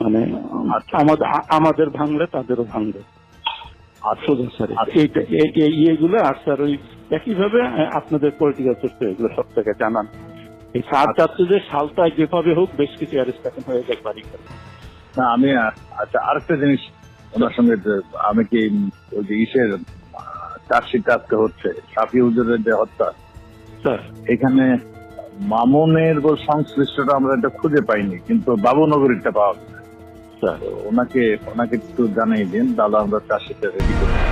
মানে আচ্ছা। আমাদের ভাঙলে তাদেরও ভাঙবে। আচ্ছা। আচ্ছা। এইটা এই- এই ইয়েগুলো আর স্যার ওই একইভাবে আপনাদের পলিটিক্যাল এগুলো সব থেকে জানান। এই সার। চাচ্ছে সালটায় যেভাবে হোক বেশ কিছু হয়ে বাড়ি না আমি আচ্ছা আরেকটা জিনিস ওনার সঙ্গে আমি কি ওই যে ইসের চার্জশিট আজকে হচ্ছে সাফি হুজুরের যে হত্যা। এখানে মামুনের সংশ্লিষ্টটা আমরা এটা খুঁজে পাইনি কিন্তু বাবু বাবুনগরীরটা পাওয়া গেছে। তো ওনাকে ওনাকে একটু জানাই দিন দাদা আমরা চার্জশিটটা রেডি করছি